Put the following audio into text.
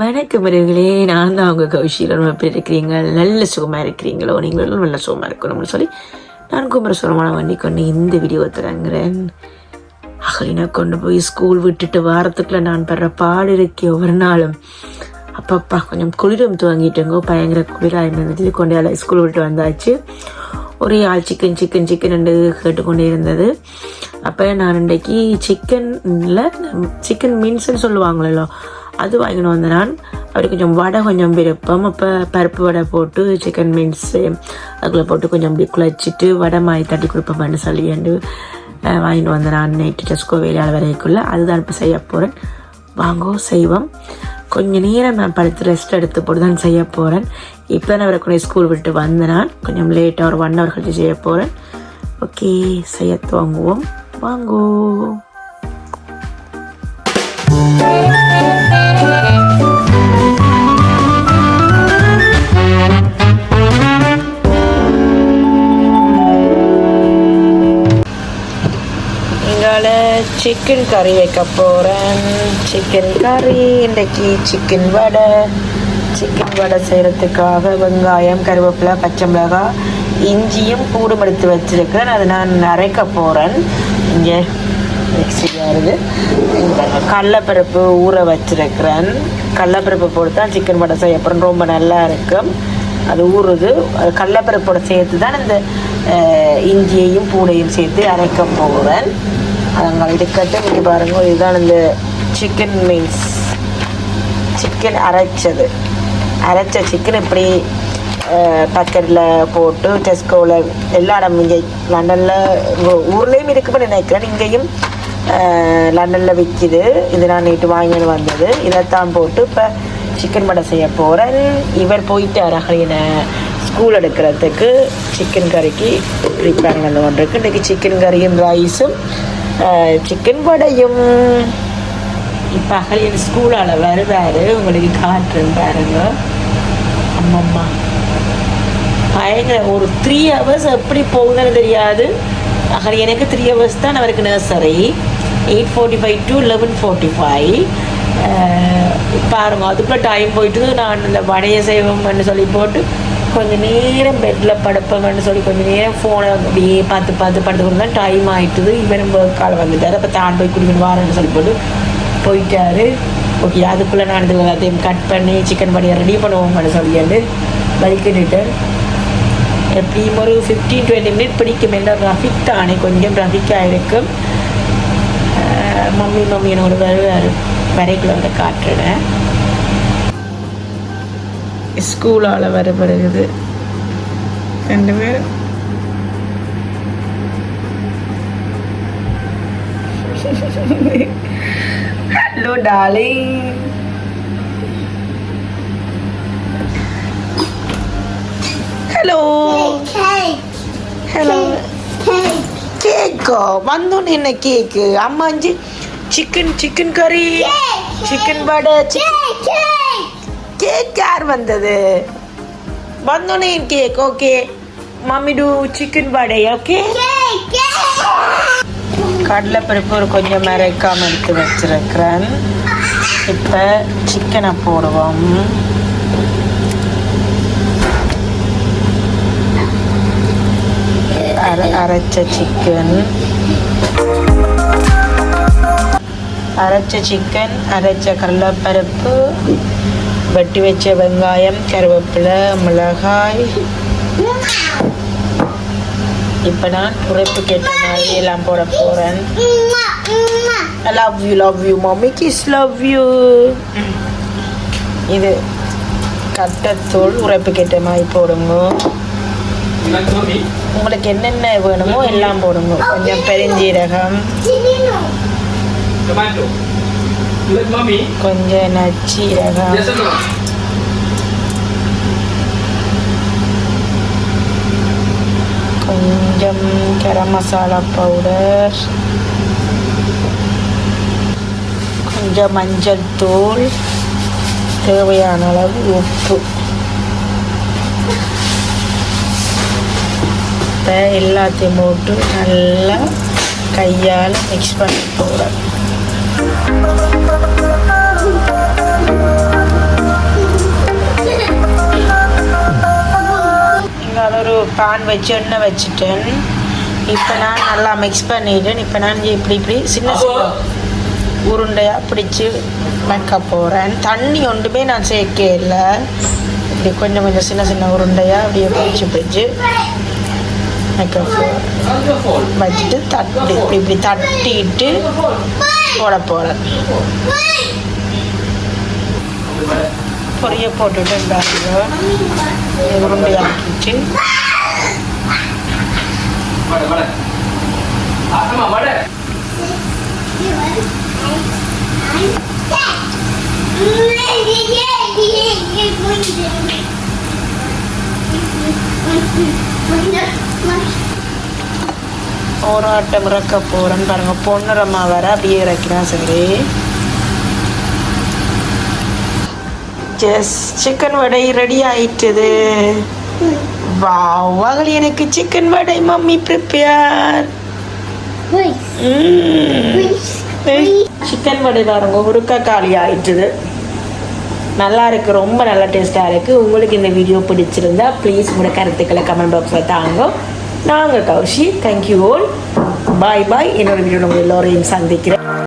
வணக்கம் உறவுகளே நான் தான் அவங்க கௌஷியில் எப்படி இருக்கிறீங்க. நல்ல சுகமாக இருக்கிறீங்களோ? நீங்களும் நல்ல சுகமாக இருக்கணும்னு சொல்லி நான் குமரசுரமான வண்டி கொண்டு இந்த வீடியோ தொடங்குறேன் அகலினை கொண்டு போய் ஸ்கூல் விட்டுட்டு வாரத்துக்குள்ள நான் படுற பாடு இருக்கே ஒவ்வொரு நாளும். அப்பப்பா கொஞ்சம் குளிரும் துவங்கிட்டேங்கோ. பயங்கர குளிராக இருந்தது. கொண்டு எல்லாம் ஸ்கூல் விட்டு வந்தாச்சு. ஒரே ஆள் சிக்கன் சிக்கன் சிக்கன் என்று கேட்டுக்கொண்டே இருந்தது அப்போ நான் இன்றைக்கு சிக்கனில் சிக்கன் மீன்ஸ்னு சொல்லுவாங்களோ அது வாங்கிட்டு வந்து நான் அப்படி கொஞ்சம் வடை கொஞ்சம் விருப்பம். அப்போ பருப்பு வடை போட்டு சிக்கன் மீன்ஸு அதுக்குள்ளே போட்டு கொஞ்சம் அப்படி குழச்சிட்டு வடை மாதிரி தட்டி கொடுப்பேன்னு சொல்லி என்று வாங்கிட்டு வந்தேன். நான் நைட்டு டெஸ்கோ வேலையால் வரைக்குள்ளே. அதுதான் இப்போ செய்ய போகிறேன் வாங்கோ செய்வோம். கொஞ்சம் நேரம் நான் படுத்து ரெஸ்ட் எடுத்து போட்டு தான் செய்ய போகிறேன் இப்போ நான் அவரை ஸ்கூல் விட்டு வந்தேன். நான் கொஞ்சம் லேட்டாக ஒரு ஒன் ஹவர் கழிச்சு செய்ய போகிறேன் ஓகே செய்ய துவங்குவோம். வாங்கோ. எங்கால சிக்கன் கறி வைக்க போகிறேன் சிக்கன் கறி இன்றைக்கு சிக்கன் வடை. சிக்கன் வடை செய்கிறதுக்காக வெங்காயம் கருவேப்பிலை பச்சை மிளகாய் இஞ்சியும் பூடும் எடுத்து வச்சுருக்கிறேன். அதை நான் அரைக்க போகிறேன் இங்கே மிக்சியாக இருக்குது கடலப்பருப்பு ஊற வச்சிருக்கிறேன். கடலப்பருப்பு போட்டு தான் சிக்கன் வடை செய்ய போகிறேன் ரொம்ப நல்லா இருக்கும். அது ஊறுது. அது கடலைப்பருப்போட சேர்த்து தான் இந்த இஞ்சியையும் பூடையும் சேர்த்து அரைக்க போகிறேன் அதங்க இருக்கட்டும் இங்கே பாருங்க இதுதான் இந்த சிக்கன் மீன்ஸ் சிக்கன் அரைச்சது. அரைச்ச சிக்கன் இப்படி பக்கெட்டில் போட்டு டெஸ்கோவில் எல்லா இடம் இங்கே லண்டனில் ஊர்லேயும் இருக்குன்னு நினைக்கிறேன். இங்கேயும் லண்டனில் விற்கிது இது நான் நேற்று வாங்கிட்டு வந்தது. இதைத்தான் போட்டு இப்போ சிக்கன் படை செய்ய போகிறேன் இவர் போயிட்டு அரகலின ஸ்கூல் எடுக்கிறதுக்கு. சிக்கன் கறிக்கு ப்ரிப்பேர் பண்ண இருக்குது இன்றைக்கி சிக்கன் கறியும் ரைஸும் சிக்கன் வடையும். இப்போ அகலியன் ஸ்கூலால் வருவார். உங்களுக்கு காட்டுறேன் பாருங்க. அம்மம்மா. பயங்கர ஒரு த்ரீ ஹவர்ஸ் எப்படி போகுதுன்னு தெரியாது. அகல் எனக்கு த்ரீ ஹவர்ஸ் தான் அவருக்கு nursery eight forty five to eleven forty five பாருங்க அதுக்குள்ளே டைம் போயிட்டு நான் இந்த வடையை செய்வோம்னு சொல்லி போட்டு கொஞ்சம் நேரம் பெட்டில் படுப்போம்னு சொல்லி கொஞ்சம் நேரம் ஃபோனை அப்படியே பார்த்து பார்த்து படுத்து தான் டைம் ஆகிட்டுது இவரும் கால் வந்துட்டார் அப்போ தான் போய் குடிக்கணும் வாரேன்னு சொல்லி போட்டு போயிட்டார். ஓகே அதுக்குள்ளே நான் இது எல்லாத்தையும் கட் பண்ணி சிக்கன் பண்ணியை ரெடி பண்ணுவோம்னு சொல்லிட்டு வலிக்கிட்டு எப்படியும் ஒரு ஃபிஃப்டீன் டுவெண்ட்டி மினிட் பிடிக்கும். என்ன ரஃபிக் தானே. கொஞ்சம் ரஃபிக்காக இருக்கும். மம்மி மம்மி என்னோட வருவார். வரைக்குள்ள வந்து காட்டுறேன். ஸ்கூலால் வரப்படுகிறது. ரெண்டு பேரும். ஹலோ டார்லிங் ஹலோ ஹலோ கேக்கோ வந்தோன்னு என்ன கேக்கு? அம்மா அஞ்சு சிக்கன் சிக்கன் கறி சிக்கன் வடை கேக் யார் வந்தது? வந்தோன்னே cake okay. Mummy two chicken vada okay? கடலைப்பருப்பு ஒரு கொஞ்சம் மறைக்காம எடுத்து வச்சிருக்கிறேன். இப்போ சிக்கனை போடுவோம். அரை அரைச்ச சிக்கன் அரைச்ச சிக்கன் அரைச்ச கடலைப்பருப்பு. வெட்டி வச்ச வெங்காயம் கருவேப்பிலை மிளகாய். இப்போ நான் உரைப்பு கேட்ட மாதிரி எல்லாம் போட போகிறேன் love you love you mummy kiss love you இது கட்டத்தூள் உரைப்பு கேட்ட மாதிரி போடுங்க. உங்களுக்கு என்னென்ன வேணுமோ எல்லாம் போடுங்க. கொஞ்சம் பெருஞ்சீரகம். கொஞ்சம் நச்சீரகம்? கொஞ்சம் கரம் மசாலா பவுடர் கொஞ்சம் மஞ்சள் தூள் தேவையான அளவு உப்பு இப்போ எல்லாத்தையும் போட்டு நல்லா கையால் மிக்ஸ் பண்ணி இங்கே ஒரு பான் வச்சு எண்ணெய் வச்சுட்டேன். இப்போ நான் நல்லா மிக்ஸ் பண்ணிட்டேன். இப்போ நான் இப்படி இப்படி சின்ன சின்ன உருண்டையாக பிடிச்சி வைக்க போகிறேன் தண்ணி ஒன்றுமே நான் சேர்க்க இல்லை இப்படி கொஞ்சம் கொஞ்சம் சின்ன சின்ன உருண்டையாக அப்படியே பிடிச்சி பிடிச்சி. வைக்க வச்சுட்டு தட்டு இப்படி இப்படி தட்டிட்டு போட போகிறேன் பொரிய போட்டுட்டு பாருங்க உருண்டையாக்கிட்டு வடை வடை. ஒரு ஆட்டம் இறக்க போகிறேன்னு பாருங்க. பொன்னிறமா வர அப்படியே இறக்கிறான் சரி எஸ் சிக்கன் வடை ரெடி ஆயிட்டுது. வாவ் எனக்கு chicken vada mummy prepare chicken vada பாருங்க உருக்க காலி ஆயிட்டுது. நல்லா இருக்கு ரொம்ப நல்ல டேஸ்ட்டாக இருக்குது உங்களுக்கு இந்த வீடியோ பிடிச்சிருந்தா ப்ளீஸ் உங்களோட கருத்துக்களை கமெண்ட் பாக்ஸில் தாங்க நாங்கள் Kaushi thank you all bye bye என்னோட வீடியோ உங்கள் எல்லோரையும் சந்திக்கிறேன்.